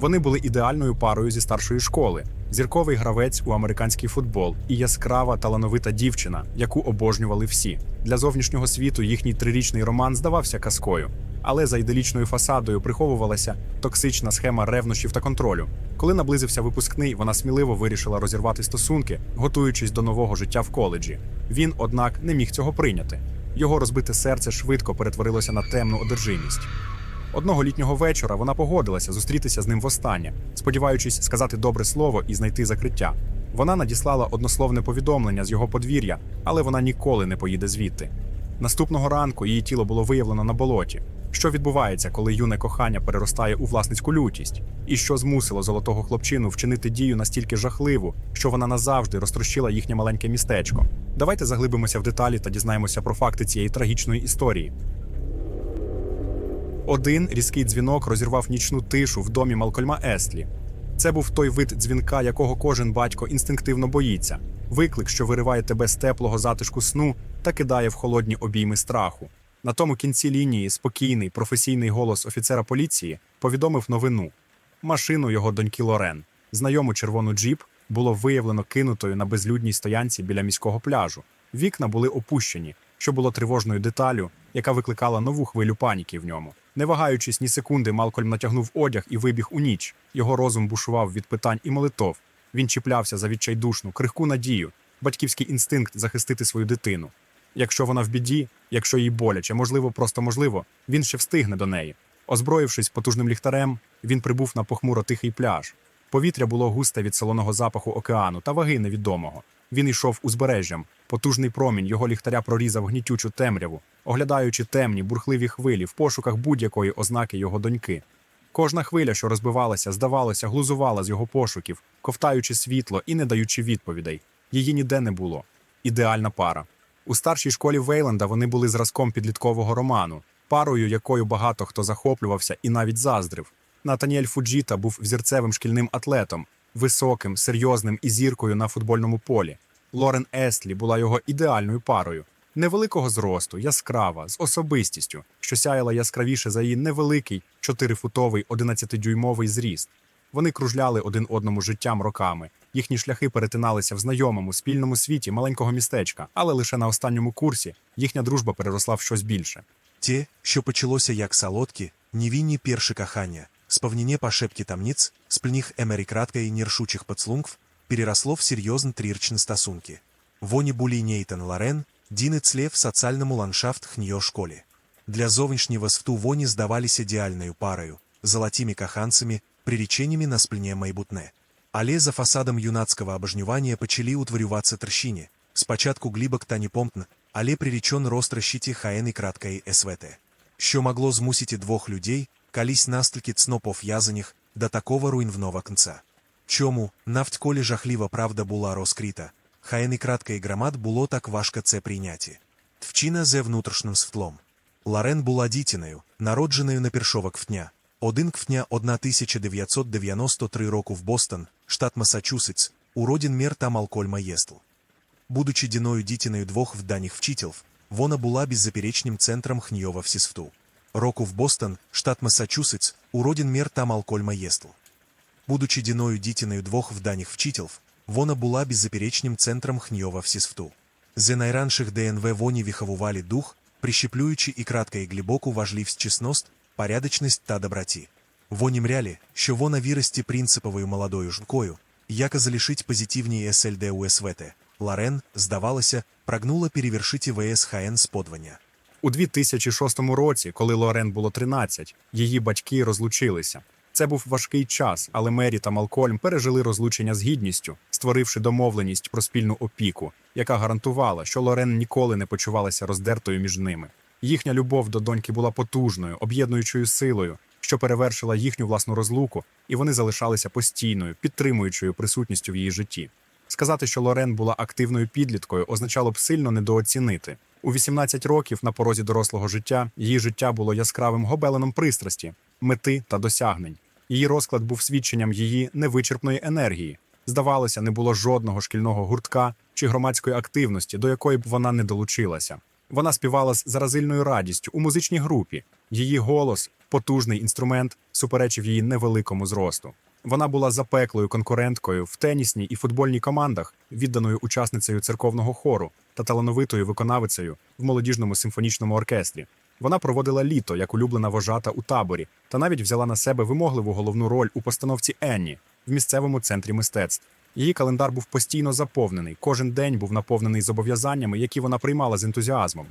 Вони були ідеальною парою зі старшої школи, зірковий гравець у американський футбол і яскрава талановита дівчина, яку обожнювали всі. Для зовнішнього світу їхній трирічний роман здавався казкою, але за іделічною фасадою приховувалася токсична схема ревнощів та контролю. Коли наблизився випускний, вона сміливо вирішила розірвати стосунки, готуючись до нового життя в коледжі. Він, однак, не міг цього прийняти. Його розбите серце швидко перетворилося на темну одержимість. Одного літнього вечора вона погодилася зустрітися з ним востаннє, сподіваючись сказати добре слово і знайти закриття. Вона надіслала однословне повідомлення з його подвір'я, але вона ніколи не поїде звідти. Наступного ранку її тіло було виявлено на болоті. Що відбувається, коли юне кохання переростає у власницьку лютість, і що змусило золотого хлопчину вчинити дію настільки жахливу, що вона назавжди розтрощила їхнє маленьке містечко. Давайте заглибимося в деталі та дізнаємося про факти цієї трагічної історії. Один різкий дзвінок розірвав нічну тишу в домі Малкольма Естлі. Це був той вид дзвінка, якого кожен батько інстинктивно боїться. Виклик, що вириває тебе з теплого затишку сну та кидає в холодні обійми страху. На тому кінці лінії спокійний професійний голос офіцера поліції повідомив новину. Машину його доньки Лорен, знайому червону джіп, було виявлено кинутою на безлюдній стоянці біля міського пляжу. Вікна були опущені, що було тривожною деталю, яка викликала нову хвилю паніки в ньому. Не вагаючись ні секунди, Малкольм натягнув одяг і вибіг у ніч. Його розум бушував від питань і молитов. Він чіплявся за відчайдушну, крихку надію, батьківський інстинкт захистити свою дитину. Якщо вона в біді, якщо їй боляче, можливо, просто можливо, він ще встигне до неї. Озброївшись потужним ліхтарем, він прибув на похмуро тихий пляж. Повітря було густе від солоного запаху океану та ваги невідомого. Він йшов узбережжям. Потужний промінь його ліхтаря прорізав гнітючу темряву, оглядаючи темні, бурхливі хвилі в пошуках будь-якої ознаки його доньки. Кожна хвиля, що розбивалася, здавалося, глузувала з його пошуків, ковтаючи світло і не даючи відповідей. Її ніде не було. Ідеальна пара. У старшій школі Вейленда вони були зразком підліткового роману, парою, якою багато хто захоплювався і навіть заздрив. Натаніель Фуджіта був взірцевим шкільним атлетом, високим, серйозним і зіркою на футбольному полі. Лорен Естлі була його ідеальною парою. Невеликого зросту, яскрава, з особистістю, що сяяла яскравіше за її невеликий 4-футовий 11-дюймовий зріст. Вони кружляли один одному життям роками. Їхні шляхи перетиналися в знайомому спільному світі маленького містечка, але лише на останньому курсі їхня дружба переросла в щось більше. Те, що почалося як солодкі, невинні перші кохання, сповнене по шепті тамниць, спільних емерікраткої і нершучих поцлункв, переросло в серйозні трірчні стосунки. Вони були Нейтан Лорен, Діни Цлев соціальному ландшафт хньо школі. Для зовнішнього світу вони здавалися ідеальною парою, золотими коханцями, приреченнями на спільне майбутнє. Але за фасадом юнацького обожнювання почали утворюватися трещини, спочатку глибок та непомтно, але приречен рост розчиті хаєни краткої СВТ. Що могло змусити двох людей, колись настільки цно пов'язаних, до такого руйнівного кінця. Чому, навтьколі жахлива правда була розкрита, хаєни краткої громад було так важко це прийняти. Вчина зе внутрішнім світлом. Лорен була дітиною, народженою на першого квітня, 1 квітня 1993 року в Бостон, штат Масачусетс, у родин мер та Малкольма Єстл. Будучи діною дітиною двох вданих вчителів, вона була беззаперечним центром хньова всесвту. Року в Бостон, штат Масачусетс, у родин мер та Малкольма Єстл. Будучи діною дітиною двох вданих вчителів, вона була беззаперечним центром хньова всесвту. З найранших ДНВ вони виховували дух, прищеплюючи і кратко і глибоку важливість чесност, порядочність та доброті. Вони мряли, що вона вирості принциповою молодою жінкою, яка залишить позитивні СЛД у СВТ. Лорен, здавалося, прагнула перевершити ВСХН з подвання. У 2006 році, коли Лорен було 13, її батьки розлучилися. Це був важкий час, але Мері та Малкольм пережили розлучення з гідністю, створивши домовленість про спільну опіку, яка гарантувала, що Лорен ніколи не почувалася роздертою між ними. Їхня любов до доньки була потужною, об'єднуючою силою, що перевершила їхню власну розлуку, і вони залишалися постійною, підтримуючою присутністю в її житті. Сказати, що Лорен була активною підліткою, означало б сильно недооцінити. У 18 років на порозі дорослого життя її життя було яскравим гобеленом пристрасті, мети та досягнень. Її розклад був свідченням її невичерпної енергії. Здавалося, не було жодного шкільного гуртка чи громадської активності, до якої б вона не долучилася. Вона співала з заразильною радістю у музичній групі. Її голос Потужний інструмент суперечив її невеликому зросту. Вона була запеклою конкуренткою в тенісній і футбольній командах, відданою учасницею церковного хору та талановитою виконавицею в молодіжному симфонічному оркестрі. Вона проводила літо як улюблена вожата у таборі та навіть взяла на себе вимогливу головну роль у постановці Енні в місцевому центрі мистецтв. Її календар був постійно заповнений. Кожен день був наповнений зобов'язаннями, які вона приймала з ентузіазмом.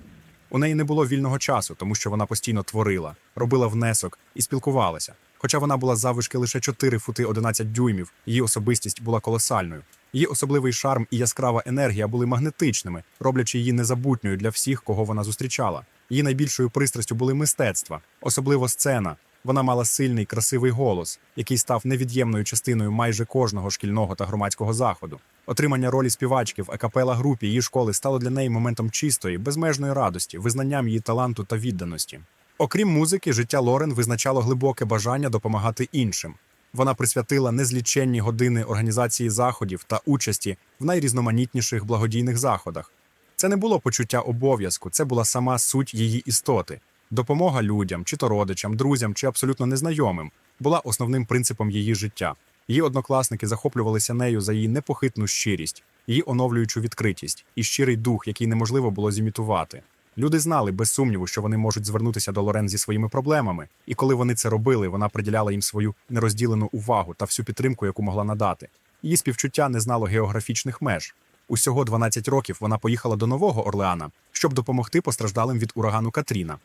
У неї не було вільного часу, тому що вона постійно творила, робила внесок і спілкувалася. Хоча вона була заввишки лише 4 фути 11 дюймів, її особистість була колосальною. Її особливий шарм і яскрава енергія були магнетичними, роблячи її незабутньою для всіх, кого вона зустрічала. Її найбільшою пристрастю були мистецтва, особливо сцена. Вона мала сильний, красивий голос, який став невід'ємною частиною майже кожного шкільного та громадського заходу. Отримання ролі співачки в акапела групі її школи стало для неї моментом чистої, безмежної радості, визнанням її таланту та відданості. Окрім музики, життя Лорен визначало глибоке бажання допомагати іншим. Вона присвятила незліченні години організації заходів та участі в найрізноманітніших благодійних заходах. Це не було почуття обов'язку, це була сама суть її істоти. Допомога людям, чи то родичам, друзям, чи абсолютно незнайомим була основним принципом її життя. Її однокласники захоплювалися нею за її непохитну щирість, її оновлюючу відкритість і щирий дух, який неможливо було зімітувати. Люди знали без сумніву, що вони можуть звернутися до Лорен зі своїми проблемами, і коли вони це робили, вона приділяла їм свою нерозділену увагу та всю підтримку, яку могла надати. Її співчуття не знало географічних меж. Усього 12 років вона поїхала до Нового Орлеана, щоб допомогти постраждалим від урагану Катріна.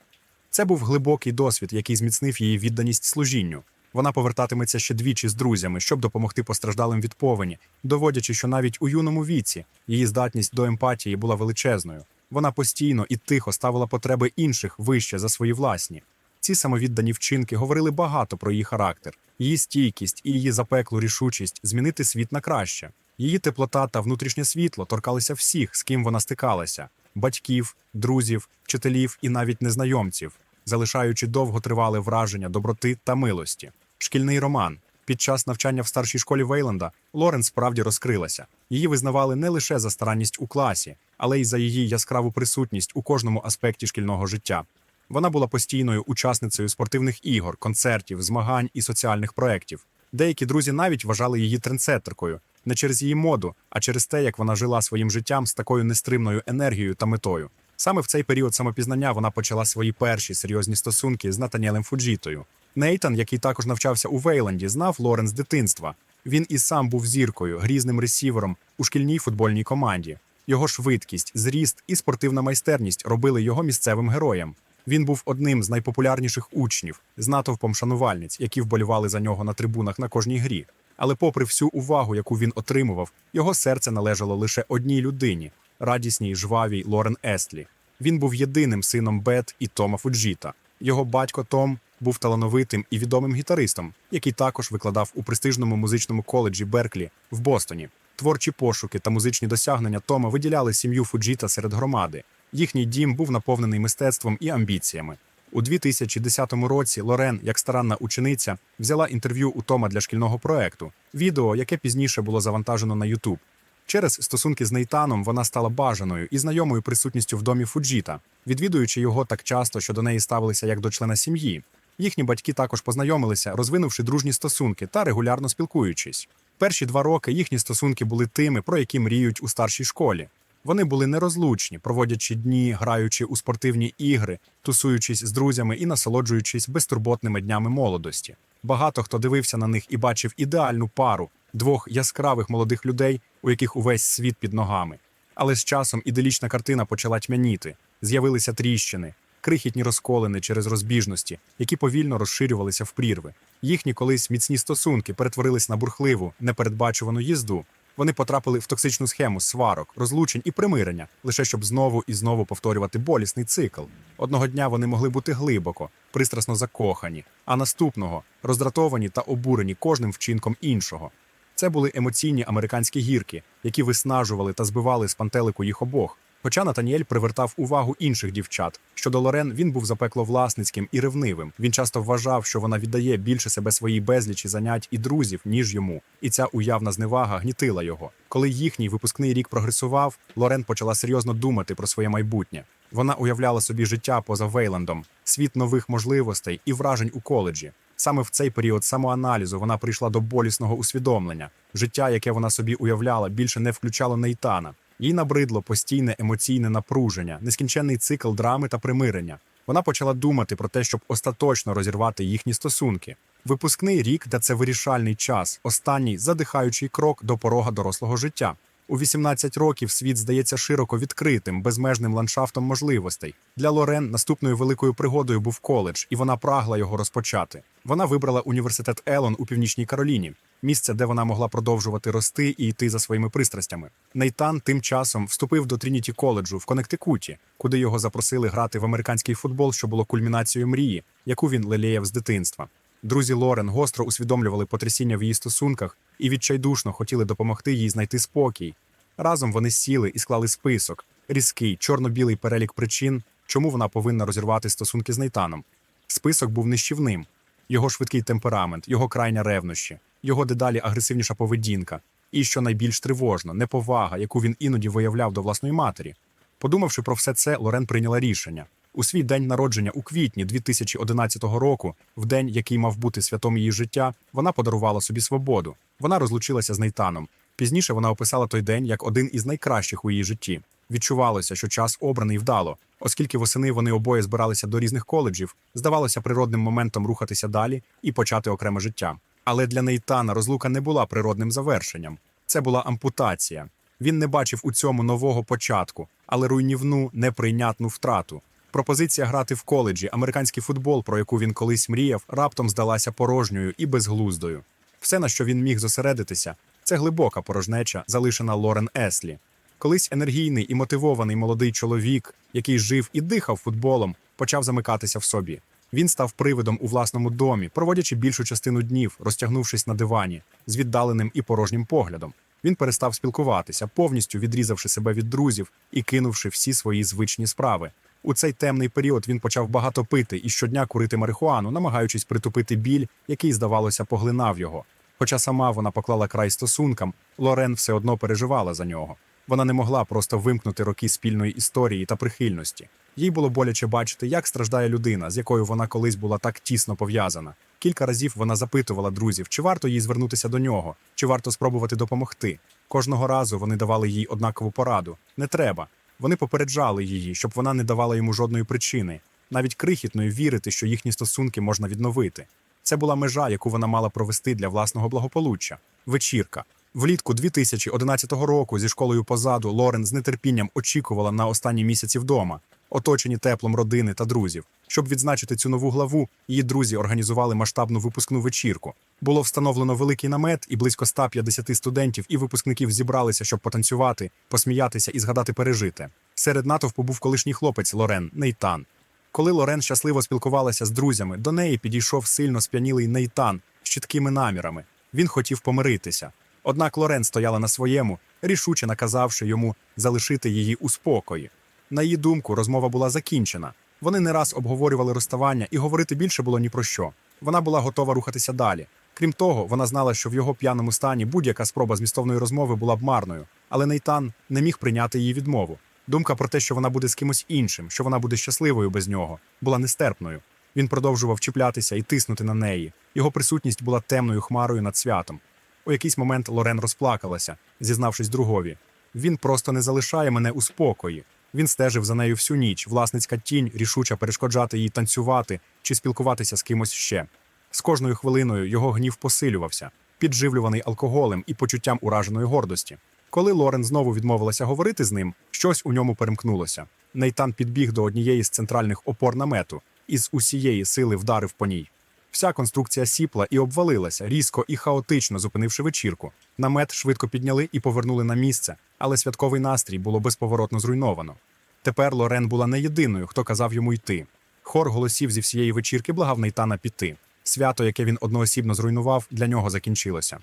Це був глибокий досвід, який зміцнив її відданість служінню. Вона повертатиметься ще двічі з друзями, щоб допомогти постраждалим від повені, доводячи, що навіть у юному віці її здатність до емпатії була величезною. Вона постійно і тихо ставила потреби інших вище за свої власні. Ці самовіддані вчинки говорили багато про її характер, її стійкість і її запеклу рішучість змінити світ на краще. Її теплота та внутрішнє світло торкалися всіх, з ким вона стикалася: батьків, друзів, вчителів і навіть незнайомців, залишаючи довготривале враження доброти та милості. Шкільний роман. Під час навчання в старшій школі Вейланда Лорен справді розкрилася. Її визнавали не лише за старанність у класі, але й за її яскраву присутність у кожному аспекті шкільного життя. Вона була постійною учасницею спортивних ігор, концертів, змагань і соціальних проєктів. Деякі друзі навіть вважали її трендсеттеркою не через її моду, а через те, як вона жила своїм життям з такою нестримною енергією та метою. Саме в цей період самопізнання вона почала свої перші серйозні стосунки з Натаніелем Фуджітою. Нейтан, який також навчався у Вейланді, знав Лорен з дитинства. Він і сам був зіркою, грізним ресівером у шкільній футбольній команді. Його швидкість, зріст і спортивна майстерність робили його місцевим героєм. Він був одним з найпопулярніших учнів з натовпом шанувальниць, які вболівали за нього на трибунах на кожній грі. Але, попри всю увагу, яку він отримував, його серце належало лише одній людині радісній, жвавій Лорен Естлі. Він був єдиним сином Бет і Тома Фуджіта. Його батько Том був талановитим і відомим гітаристом, який також викладав у престижному музичному коледжі Берклі в Бостоні. Творчі пошуки та музичні досягнення Тома виділяли сім'ю Фуджіта серед громади. Їхній дім був наповнений мистецтвом і амбіціями. У 2010 році Лорен, як старанна учениця, взяла інтерв'ю у Тома для шкільного проекту, відео, яке пізніше було завантажено на YouTube. Через стосунки з Нейтаном вона стала бажаною і знайомою присутністю в домі Фуджіта, відвідуючи його так часто, що до неї ставилися як до члена сім'ї. Їхні батьки також познайомилися, розвинувши дружні стосунки та регулярно спілкуючись. Перші два роки їхні стосунки були тими, про які мріють у старшій школі. Вони були нерозлучні, проводячи дні, граючи у спортивні ігри, тусуючись з друзями і насолоджуючись безтурботними днями молодості. Багато хто дивився на них і бачив ідеальну пару двох яскравих молодих людей, у яких увесь світ під ногами. Але з часом іделічна картина почала тьмяніти, з'явилися тріщини, крихітні розколини через розбіжності, які повільно розширювалися в прірви. Їхні колись міцні стосунки перетворились на бурхливу, непередбачувану їзду. Вони потрапили в токсичну схему сварок, розлучень і примирення, лише щоб знову і знову повторювати болісний цикл. Одного дня вони могли бути глибоко, пристрасно закохані, а наступного роздратовані та обурені кожним вчинком іншого. Це були емоційні американські гірки, які виснажували та збивали з пантелику їх обох. Хоча Натаніель привертав увагу інших дівчат. Щодо Лорен він був запекло власницьким і ревнивим. Він часто вважав, що вона віддає більше себе своїй безлічі занять і друзів, ніж йому. І ця уявна зневага гнітила його. Коли їхній випускний рік прогресував, Лорен почала серйозно думати про своє майбутнє. Вона уявляла собі життя поза Вейлендом, світ нових можливостей і вражень у коледжі. Саме в цей період самоаналізу вона прийшла до болісного усвідомлення. Життя, яке вона собі уявляла, більше не включало Нейтана. Їй набридло постійне емоційне напруження, нескінченний цикл драми та примирення. Вона почала думати про те, щоб остаточно розірвати їхні стосунки. Випускний рік, де це вирішальний час, останній задихаючий крок до порога дорослого життя. У 18 років світ здається широко відкритим, безмежним ландшафтом можливостей. Для Лорен наступною великою пригодою був коледж, і вона прагла його розпочати. Вона вибрала університет Елон у північній Кароліні, місце, де вона могла продовжувати рости і йти за своїми пристрастями. Нейтан тим часом вступив до Трініті коледжу в Коннектикуті, куди його запросили грати в американський футбол, що було кульмінацією мрії, яку він лелеяв з дитинства. Друзі Лорен гостро усвідомлювали потрясіння в її стосунках і відчайдушно хотіли допомогти їй знайти спокій. Разом вони сіли і склали список різкий, чорно-білий перелік причин, чому вона повинна розірвати стосунки з Нейтаном. Список був нищівним: його швидкий темперамент, його крайня ревнощі, його дедалі агресивніша поведінка, і, що найбільш тривожно, неповага, яку він іноді виявляв до власної матері. Подумавши про все це, Лорен прийняла рішення. У свій день народження у квітні 2011 року, в день, який мав бути святом її життя, вона подарувала собі свободу. Вона розлучилася з Нейтаном. Пізніше вона описала той день як один із найкращих у її житті. Відчувалося, що час обраний вдало, оскільки восени вони обоє збиралися до різних коледжів, здавалося природним моментом рухатися далі і почати окреме життя. Але для Нейтана розлука не була природним завершенням. Це була ампутація. Він не бачив у цьому нового початку, але руйнівну неприйнятну втрату. Пропозиція грати в коледжі, американський футбол, про яку він колись мріяв, раптом здалася порожньою і безглуздою. Все, на що він міг зосередитися, це глибока порожнеча, залишена Лорен Еслі. Колись енергійний і мотивований молодий чоловік, який жив і дихав футболом, почав замикатися в собі. Він став привидом у власному домі, проводячи більшу частину днів, розтягнувшись на дивані, з віддаленим і порожнім поглядом. Він перестав спілкуватися, повністю відрізавши себе від друзів і кинувши всі свої звичні справи. У цей темний період він почав багато пити і щодня курити марихуану, намагаючись притупити біль, який, здавалося, поглинав його. Хоча сама вона поклала край стосункам, Лорен все одно переживала за нього. Вона не могла просто вимкнути роки спільної історії та прихильності. Їй було боляче бачити, як страждає людина, з якою вона колись була так тісно пов'язана. Кілька разів вона запитувала друзів, чи варто їй звернутися до нього, чи варто спробувати допомогти. Кожного разу вони давали їй однакову пораду: не треба. Вони попереджали її, щоб вона не давала йому жодної причини, навіть крихітної вірити, що їхні стосунки можна відновити. Це була межа, яку вона мала провести для власного благополуччя. Вечірка. Влітку 2011 року зі школою позаду Лорен з нетерпінням очікувала на останні місяці вдома, оточені теплом родини та друзів. Щоб відзначити цю нову главу, її друзі організували масштабну випускну вечірку. Було встановлено великий намет, і близько 150 студентів і випускників зібралися, щоб потанцювати, посміятися і згадати пережите. Серед натовпу був колишній хлопець Лорен Нейтан. Коли Лорен щасливо спілкувалася з друзями, до неї підійшов сильно сп'янілий Нейтан з чіткими намірами. Він хотів помиритися. Однак Лорен стояла на своєму, рішуче наказавши йому залишити її у спокої. На її думку, розмова була закінчена. Вони не раз обговорювали розставання, і говорити більше було ні про що. Вона була готова рухатися далі. Крім того, вона знала, що в його п'яному стані будь-яка спроба змістовної розмови була б марною, але Нейтан не міг прийняти її відмову. Думка про те, що вона буде з кимось іншим, що вона буде щасливою без нього, була нестерпною. Він продовжував чіплятися і тиснути на неї. Його присутність була темною хмарою над святом. У якийсь момент Лорен розплакалася, зізнавшись другові. Він просто не залишає мене у спокої. Він стежив за нею всю ніч, власницька тінь рішуча перешкоджати їй танцювати чи спілкуватися з кимось ще. З кожною хвилиною його гнів посилювався, підживлюваний алкоголем і почуттям ураженої гордості. Коли Лорен знову відмовилася говорити з ним, щось у ньому перемкнулося. Нейтан підбіг до однієї з центральних опор намету і з усієї сили вдарив по ній. Вся конструкція сіпла і обвалилася, різко і хаотично зупинивши вечірку. Намет швидко підняли і повернули на місце, але святковий настрій було безповоротно зруйновано. Тепер Лорен була не єдиною, хто казав йому йти. Хор голосів зі всієї вечірки благав Нейтана піти. Свято, яке він одноосібно зруйнував, для нього закінчилося.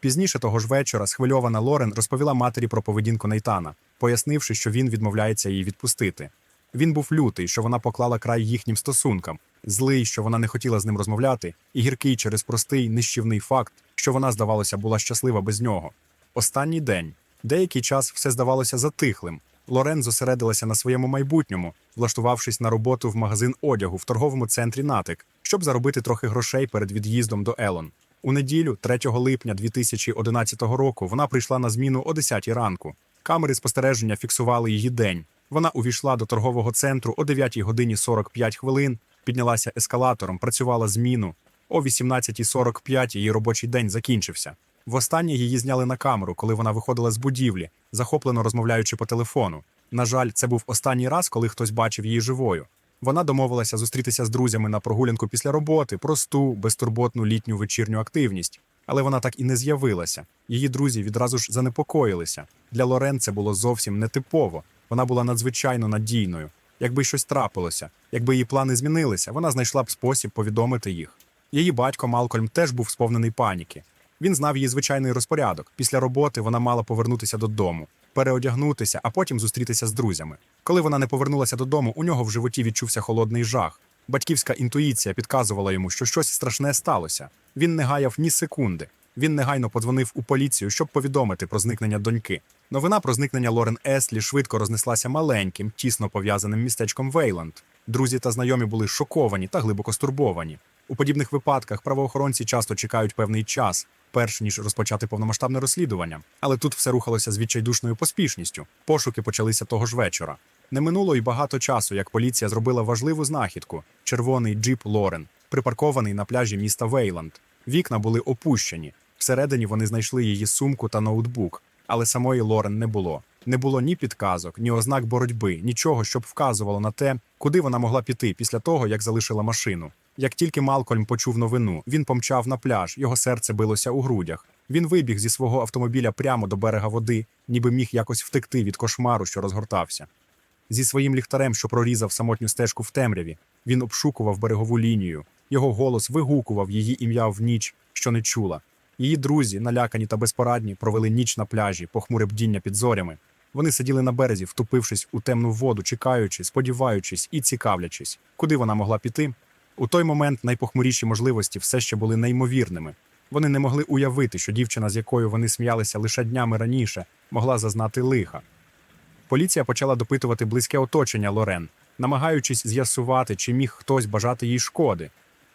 Пізніше того ж вечора схвильована Лорен розповіла матері про поведінку Нейтана, пояснивши, що він відмовляється її відпустити. Він був лютий, що вона поклала край їхнім стосункам, злий, що вона не хотіла з ним розмовляти, і гіркий через простий нищівний факт, що вона, здавалося, була щаслива без нього. Останній день. Деякий час все здавалося затихлим. Лорен зосередилася на своєму майбутньому, влаштувавшись на роботу в магазин одягу в торговому центрі Натик, щоб заробити трохи грошей перед від'їздом до Елон. У неділю, 3 липня 2011 року, вона прийшла на зміну о 10 ранку. Камери спостереження фіксували її день. Вона увійшла до торгового центру о 9 годині 45 хвилин, піднялася ескалатором, працювала зміну. О 18.45 її робочий день закінчився. Востаннє її зняли на камеру, коли вона виходила з будівлі, захоплено розмовляючи по телефону. На жаль, це був останній раз, коли хтось бачив її живою. Вона домовилася зустрітися з друзями на прогулянку після роботи, просту, безтурботну літню вечірню активність. Але вона так і не з'явилася. Її друзі відразу ж занепокоїлися. Для Лорен це було зовсім нетипово. Вона була надзвичайно надійною. Якби щось трапилося, якби її плани змінилися, вона знайшла б спосіб повідомити їх. Її батько Малкольм теж був сповнений паніки. Він знав її звичайний розпорядок. Після роботи вона мала повернутися додому, переодягнутися, а потім зустрітися з друзями. Коли вона не повернулася додому, у нього в животі відчувся холодний жах. Батьківська інтуїція підказувала йому, що щось страшне сталося. Він не гаяв ні секунди. Він негайно подзвонив у поліцію, щоб повідомити про зникнення доньки. Новина про зникнення Лорен Еслі швидко рознеслася маленьким, тісно пов'язаним містечком Вейланд. Друзі та знайомі були шоковані та глибоко стурбовані. У подібних випадках правоохоронці часто чекають певний час, перш ніж розпочати повномасштабне розслідування. Але тут все рухалося з відчайдушною поспішністю. Пошуки почалися того ж вечора. Не минуло й багато часу, як поліція зробила важливу знахідку: червоний джип Лорен, припаркований на пляжі міста Вейланд. Вікна були опущені. Всередині вони знайшли її сумку та ноутбук, але самої Лорен не було. Не було ні підказок, ні ознак боротьби, нічого, щоб вказувало на те, куди вона могла піти після того, як залишила машину. Як тільки Малкольм почув новину, він помчав на пляж, його серце билося у грудях. Він вибіг зі свого автомобіля прямо до берега води, ніби міг якось втекти від кошмару, що розгортався. Зі своїм ліхтарем, що прорізав самотню стежку в темряві, він обшукував берегову лінію. Його голос вигукував її ім'я в ніч, що не чула. Її друзі, налякані та безпорадні, провели ніч на пляжі, похмуре бдіння під зорями. Вони сиділи на березі, втупившись у темну воду, чекаючи, сподіваючись і цікавлячись, куди вона могла піти. У той момент найпохмуріші можливості все ще були неймовірними. Вони не могли уявити, що дівчина, з якою вони сміялися лише днями раніше, могла зазнати лиха. Поліція почала допитувати близьке оточення Лорен, намагаючись з'ясувати, чи міг хтось бажати їй шкоди.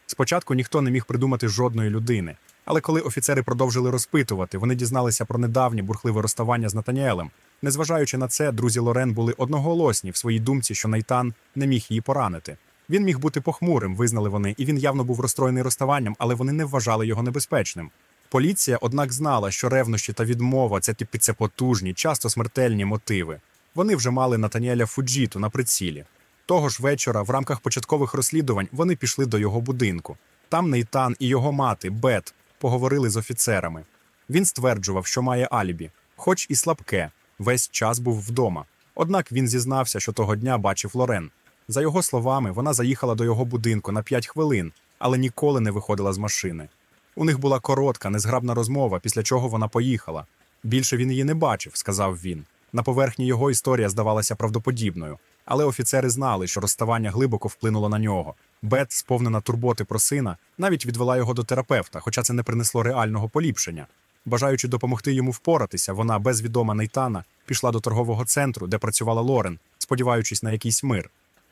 Спочатку ніхто не міг придумати жодної людини, але коли офіцери продовжили розпитувати, вони дізналися про недавнє бурхливе розставання з Натаніелем. Незважаючи на це, друзі Лорен були одноголосні в своїй думці, що Нейтан не міг її поранити. Він міг бути похмурим, визнали вони, і він явно був розстроєний розставанням, але вони не вважали його небезпечним. Поліція, однак, знала, що ревнощі та відмова це типи це потужні, часто смертельні мотиви. Вони вже мали Натаніеля Фуджіту на прицілі. Того ж вечора, в рамках початкових розслідувань, вони пішли до його будинку. Там Нейтан і його мати, Бет, поговорили з офіцерами. Він стверджував, що має алібі, хоч і слабке, весь час був вдома. Однак він зізнався, що того дня бачив Лорен. За його словами, вона заїхала до його будинку на 5 хвилин, але ніколи не виходила з машини. У них була коротка, незграбна розмова, після чого вона поїхала. Більше він її не бачив, сказав він. На поверхні його історія здавалася правдоподібною, але офіцери знали, що розставання глибоко вплинуло на нього. Бет, сповнена турботи про сина, навіть відвела його до терапевта, хоча це не принесло реального поліпшення. Бажаючи допомогти йому впоратися, вона безвідома Нейтана пішла до торгового центру, де працювала Лорен, сподіваючись на якийсь мир.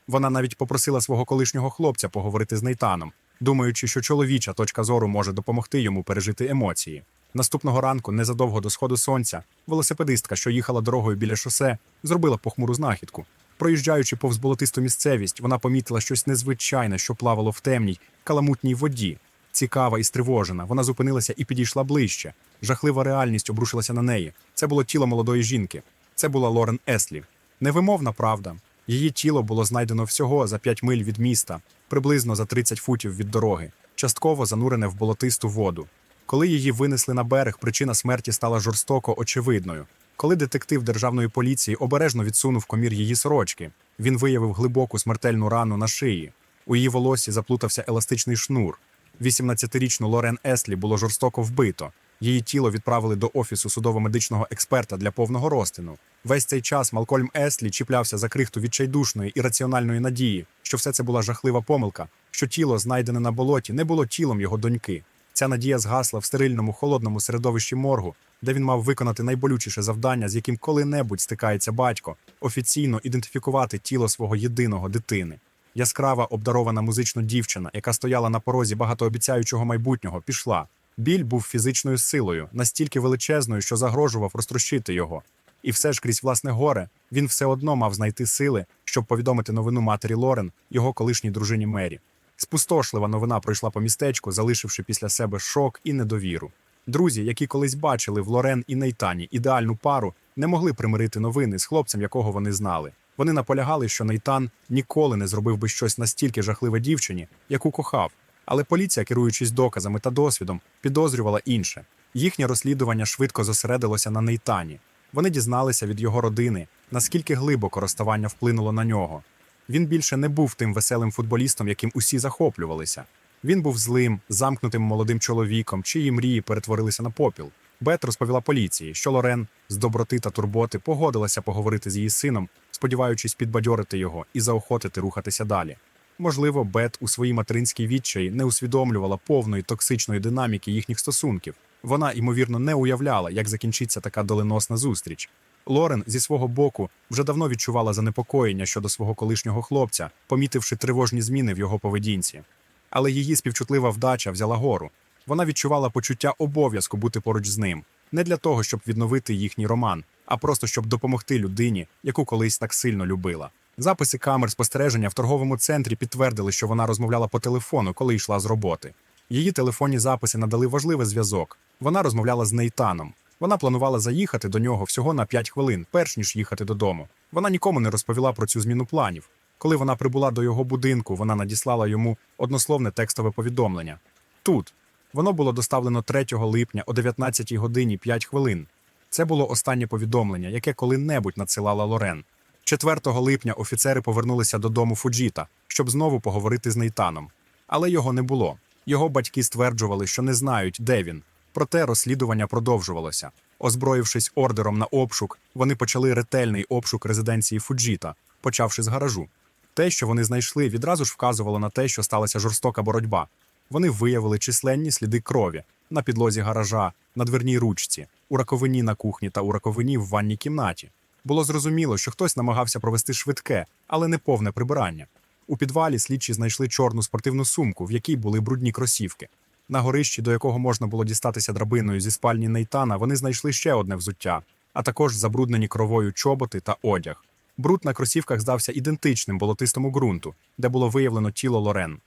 Вона навіть попросила свого колишнього хлопця поговорити з Нейтаном, думаючи, що чоловіча точка зору може допомогти йому пережити емоції. Наступного ранку, незадовго до сходу сонця, велосипедистка, що їхала дорогою біля шосе, зробила похмуру знахідку. Проїжджаючи повз болотисту місцевість, вона помітила щось незвичайне, що плавало в темній, каламутній воді. Цікава і стривожена, вона зупинилася і підійшла ближче. Жахлива реальність обрушилася на неї. Це було тіло молодої жінки. Це була Лорен Еслі. Невимовна правда. Її тіло було знайдено всього за 5 миль від міста, приблизно за 30 футів від дороги, частково занурене в болотисту воду. Коли її винесли на берег, причина смерті стала жорстоко очевидною. Коли детектив державної поліції обережно відсунув комір її сорочки, він виявив глибоку смертельну рану на шиї. У її волосі заплутався еластичний шнур. 18-річну Лорен Еслі було жорстоко вбито. Її тіло відправили до офісу судово-медичного експерта для повного розтину. Весь цей час Малкольм Еслі чіплявся за крихту відчайдушної і раціональної надії, що все це була жахлива помилка, що тіло, знайдене на болоті, не було тілом його доньки. Ця надія згасла в стерильному холодному середовищі моргу, де він мав виконати найболючіше завдання, з яким коли-небудь стикається батько, офіційно ідентифікувати тіло свого єдиного дитини. Яскрава обдарована музично дівчина, яка стояла на порозі багатообіцяючого майбутнього, пішла. Біль був фізичною силою, настільки величезною, що загрожував розтрощити його. І все ж крізь власне горе він все одно мав знайти сили, щоб повідомити новину матері Лорен, його колишній дружині Мері. Спустошлива новина пройшла по містечку, залишивши після себе шок і недовіру. Друзі, які колись бачили в Лорен і Нейтані ідеальну пару, не могли примирити новини з хлопцем, якого вони знали. Вони наполягали, що Нейтан ніколи не зробив би щось настільки жахливе дівчині, яку кохав. Але поліція, керуючись доказами та досвідом, підозрювала інше. Їхнє розслідування швидко зосередилося на Нейтані. Вони дізналися від його родини, наскільки глибоко розставання вплинуло на нього. Він більше не був тим веселим футболістом, яким усі захоплювалися. Він був злим, замкнутим молодим чоловіком, чиї мрії перетворилися на попіл. Бет розповіла поліції, що Лорен з доброти та турботи погодилася поговорити з її сином, сподіваючись підбадьорити його і заохотити рухатися далі. Можливо, Бет у своїй материнській відчаї не усвідомлювала повної токсичної динаміки їхніх стосунків. Вона, ймовірно, не уявляла, як закінчиться така доленосна зустріч. Лорен зі свого боку вже давно відчувала занепокоєння щодо свого колишнього хлопця, помітивши тривожні зміни в його поведінці. Але її співчутлива вдача взяла гору. Вона відчувала почуття обов'язку бути поруч з ним, не для того, щоб відновити їхній роман, а просто щоб допомогти людині, яку колись так сильно любила. Записи камер спостереження в торговому центрі підтвердили, що вона розмовляла по телефону, коли йшла з роботи. Її телефонні записи надали важливий зв'язок. Вона розмовляла з Нейтаном. Вона планувала заїхати до нього всього на 5 хвилин, перш ніж їхати додому. Вона нікому не розповіла про цю зміну планів. Коли вона прибула до його будинку, вона надіслала йому однословне текстове повідомлення. Тут воно було доставлено 3 липня о 19 годині 5 хвилин. Це було останнє повідомлення, яке коли-небудь надсилала Лорен. 4 липня офіцери повернулися додому Фуджіта, щоб знову поговорити з Нейтаном. Але його не було. Його батьки стверджували, що не знають, де він. Проте розслідування продовжувалося. Озброївшись ордером на обшук, вони почали ретельний обшук резиденції Фуджіта, почавши з гаражу. Те, що вони знайшли, відразу ж вказувало на те, що сталася жорстока боротьба. Вони виявили численні сліди крові на підлозі гаража, на дверній ручці, у раковині на кухні та у раковині в ванній кімнаті. Було зрозуміло, що хтось намагався провести швидке, але не повне прибирання. У підвалі слідчі знайшли чорну спортивну сумку, в якій були брудні кросівки. На горищі, до якого можна було дістатися драбиною зі спальні Нейтана, вони знайшли ще одне взуття, а також забруднені кровою чоботи та одяг. Бруд на кросівках здався ідентичним болотистому ґрунту, де було виявлено тіло Лорен.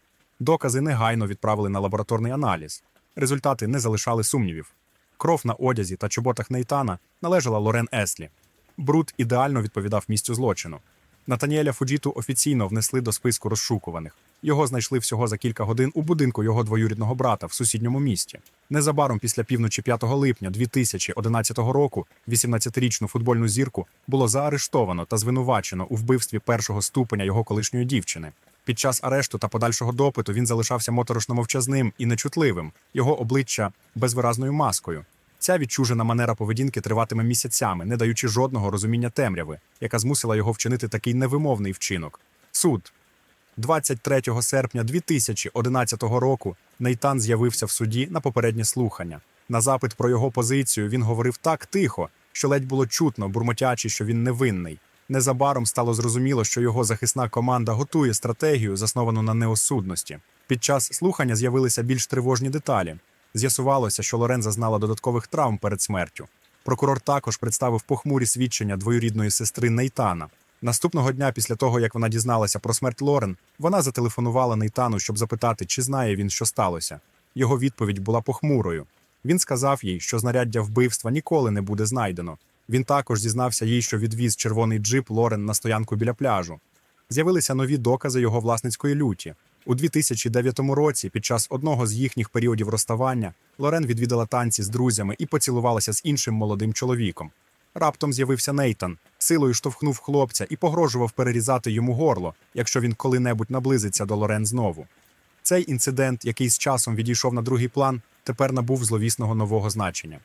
Докази негайно відправили на лабораторний аналіз. Результати не залишали сумнівів. Кров на одязі та чоботах Нейтана належала Лорен Еслі. Бруд ідеально відповідав місцю злочину. Натаніеля Фуджіту офіційно внесли до списку розшукуваних. Його знайшли всього за кілька годин у будинку його двоюрідного брата в сусідньому місті. Незабаром після півночі 5 липня 2011 року 18-річну футбольну зірку було заарештовано та звинувачено у вбивстві першого ступеня його колишньої дівчини. Під час арешту та подальшого допиту він залишався моторошно мовчазним і нечутливим, його обличчя безвиразною маскою. Ця відчужена манера поведінки триватиме місяцями, не даючи жодного розуміння темряви, яка змусила його вчинити такий невимовний вчинок. Суд 23 серпня 2011 року Нейтан з'явився в суді на попереднє слухання. На запит про його позицію він говорив так тихо, що ледь було чутно, бурмотячи, що він невинний. Незабаром стало зрозуміло, що його захисна команда готує стратегію, засновану на неосудності. Під час слухання з'явилися більш тривожні деталі. З'ясувалося, що Лорен зазнала додаткових травм перед смертю. Прокурор також представив похмурі свідчення двоюрідної сестри Нейтана. Наступного дня, після того як вона дізналася про смерть Лорен, вона зателефонувала Нейтану, щоб запитати, чи знає він, що сталося. Його відповідь була похмурою. Він сказав їй, що знаряддя вбивства ніколи не буде знайдено. Він також зізнався їй, що відвіз червоний джип Лорен на стоянку біля пляжу. З'явилися нові докази його власницької люті. У 2009 році, під час одного з їхніх періодів розставання, Лорен відвідала танці з друзями і поцілувалася з іншим молодим чоловіком. Раптом з'явився Нейтан, силою штовхнув хлопця і погрожував перерізати йому горло, якщо він коли-небудь наблизиться до Лорен знову. Цей інцидент, який з часом відійшов на другий план, тепер набув зловісного нового значення.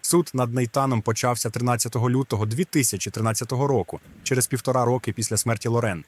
Суд над Нейтаном почався 13 лютого 2013 року, через півтора роки після смерті Лорен.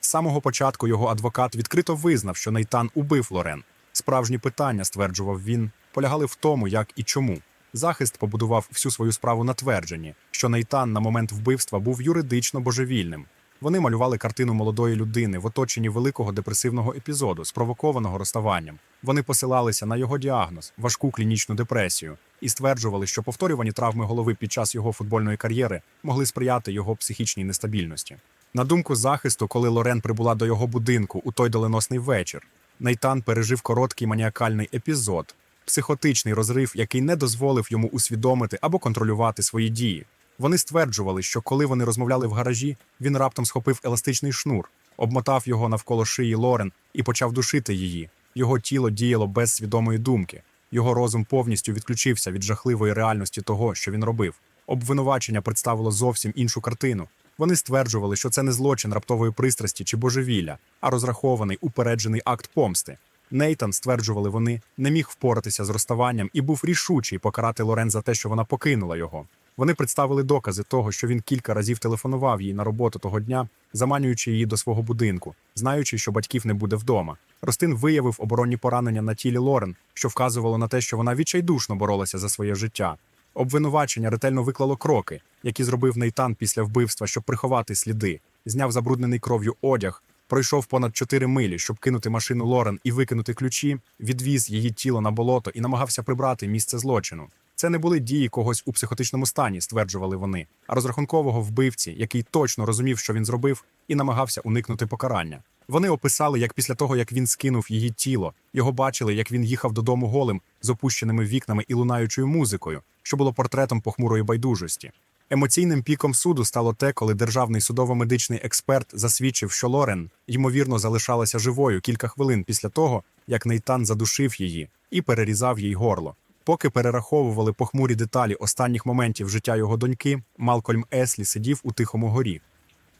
З самого початку його адвокат відкрито визнав, що Нейтан убив Лорен. Справжні питання, стверджував він, полягали в тому, як і чому. Захист побудував всю свою справу на твердженні, що Нейтан на момент вбивства був юридично божевільним. Вони малювали картину молодої людини в оточенні великого депресивного епізоду, спровокованого розставанням. Вони посилалися на його діагноз важку клінічну депресію і стверджували, що повторювані травми голови під час його футбольної кар'єри могли сприяти його психічній нестабільності. На думку захисту, коли Лорен прибула до його будинку у той доленосний вечір, Нейтан пережив короткий маніакальний епізод, психотичний розрив, який не дозволив йому усвідомити або контролювати свої дії. Вони стверджували, що коли вони розмовляли в гаражі, він раптом схопив еластичний шнур, обмотав його навколо шиї Лорен і почав душити її. Його тіло діяло без свідомої думки. Його розум повністю відключився від жахливої реальності того, що він робив. Обвинувачення представило зовсім іншу картину. Вони стверджували, що це не злочин раптової пристрасті чи божевілля, а розрахований упереджений акт помсти. Нейтан, стверджували вони, не міг впоратися з розставанням і був рішучий покарати Лорен за те, що вона покинула його. Вони представили докази того, що він кілька разів телефонував їй на роботу того дня, заманюючи її до свого будинку, знаючи, що батьків не буде вдома. Ростин виявив оборонні поранення на тілі Лорен, що вказувало на те, що вона відчайдушно боролася за своє життя. Обвинувачення ретельно виклало кроки, які зробив Нейтан після вбивства, щоб приховати сліди, зняв забруднений кров'ю одяг, пройшов понад 4 милі, щоб кинути машину Лорен і викинути ключі, відвіз її тіло на болото і намагався прибрати місце злочину. Це не були дії когось у психотичному стані, стверджували вони, а розрахункового вбивці, який точно розумів, що він зробив, і намагався уникнути покарання. Вони описали, як після того, як він скинув її тіло, його бачили, як він їхав додому голим з опущеними вікнами і лунаючою музикою, що було портретом похмурої байдужості. Емоційним піком суду стало те, коли державний судово-медичний експерт засвідчив, що Лорен ймовірно залишалася живою кілька хвилин після того, як Нейтан задушив її і перерізав їй горло. Поки перераховували похмурі деталі останніх моментів життя його доньки, Малкольм Еслі сидів у тихому горі.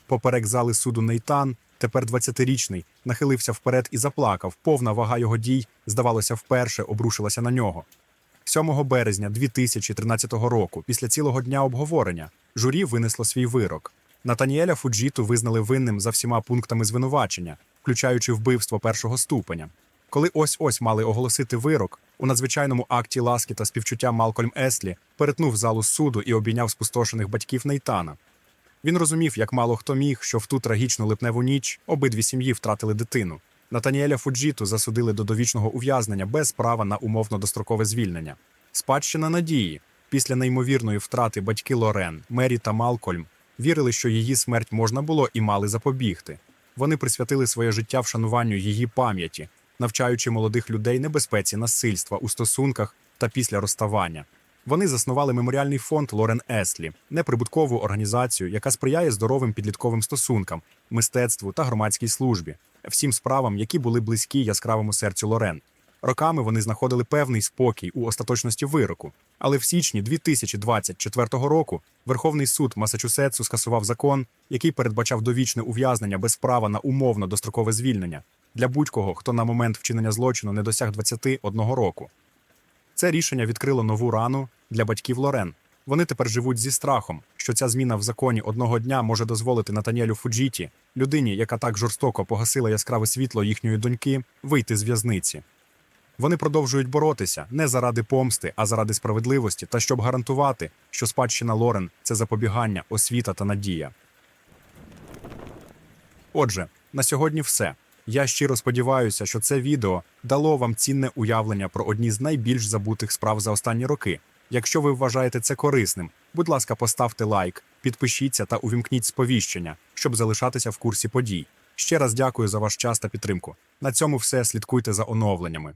Поперек зали суду Нейтан, тепер 20-річний, нахилився вперед і заплакав. Повна вага його дій, здавалося, вперше обрушилася на нього. 7 березня 2013 року, після цілого дня обговорення, журі винесло свій вирок. Натаніеля Фуджіту визнали винним за всіма пунктами звинувачення, включаючи вбивство першого ступеня. Коли ось ось мали оголосити вирок, у надзвичайному акті ласки та співчуття Малкольм Еслі перетнув залу суду і обійняв спустошених батьків Нейтана. Він розумів, як мало хто міг, що в ту трагічну липневу ніч обидві сім'ї втратили дитину. Натаніеля Фуджіту засудили до довічного ув'язнення без права на умовно дострокове звільнення. Спадщина надії. Після неймовірної втрати батьки Лорен, Мері та Малкольм вірили, що її смерть можна було і мали запобігти. Вони присвятили своє життя вшануванню її пам'яті, навчаючи молодих людей небезпеці насильства у стосунках та після розставання. Вони заснували меморіальний фонд Лорен Еслі, неприбуткову організацію, яка сприяє здоровим підлітковим стосункам, мистецтву та громадській службі, всім справам, які були близькі яскравому серцю Лорен. Роками вони знаходили певний спокій у остаточності вироку, але в січні 2024 року Верховний суд Масачусетсу скасував закон, який передбачав довічне ув'язнення без права на умовно дострокове звільнення для будь-кого, хто на момент вчинення злочину не досяг 21 року. Це рішення відкрило нову рану для батьків Лорен. Вони тепер живуть зі страхом, що ця зміна в законі одного дня може дозволити Натаніелю Фуджіті, людині, яка так жорстоко погасила яскраве світло їхньої доньки, вийти з в'язниці. Вони продовжують боротися не заради помсти, а заради справедливості та щоб гарантувати, що спадщина Лорен це запобігання, освіта та надія. Отже, на сьогодні все. Я щиро сподіваюся, що це відео дало вам цінне уявлення про одні з найбільш забутих справ за останні роки. Якщо ви вважаєте це корисним, будь ласка, поставте лайк, підпишіться та увімкніть сповіщення, щоб залишатися в курсі подій. Ще раз дякую за ваш час та підтримку. На цьому все слідкуйте за оновленнями.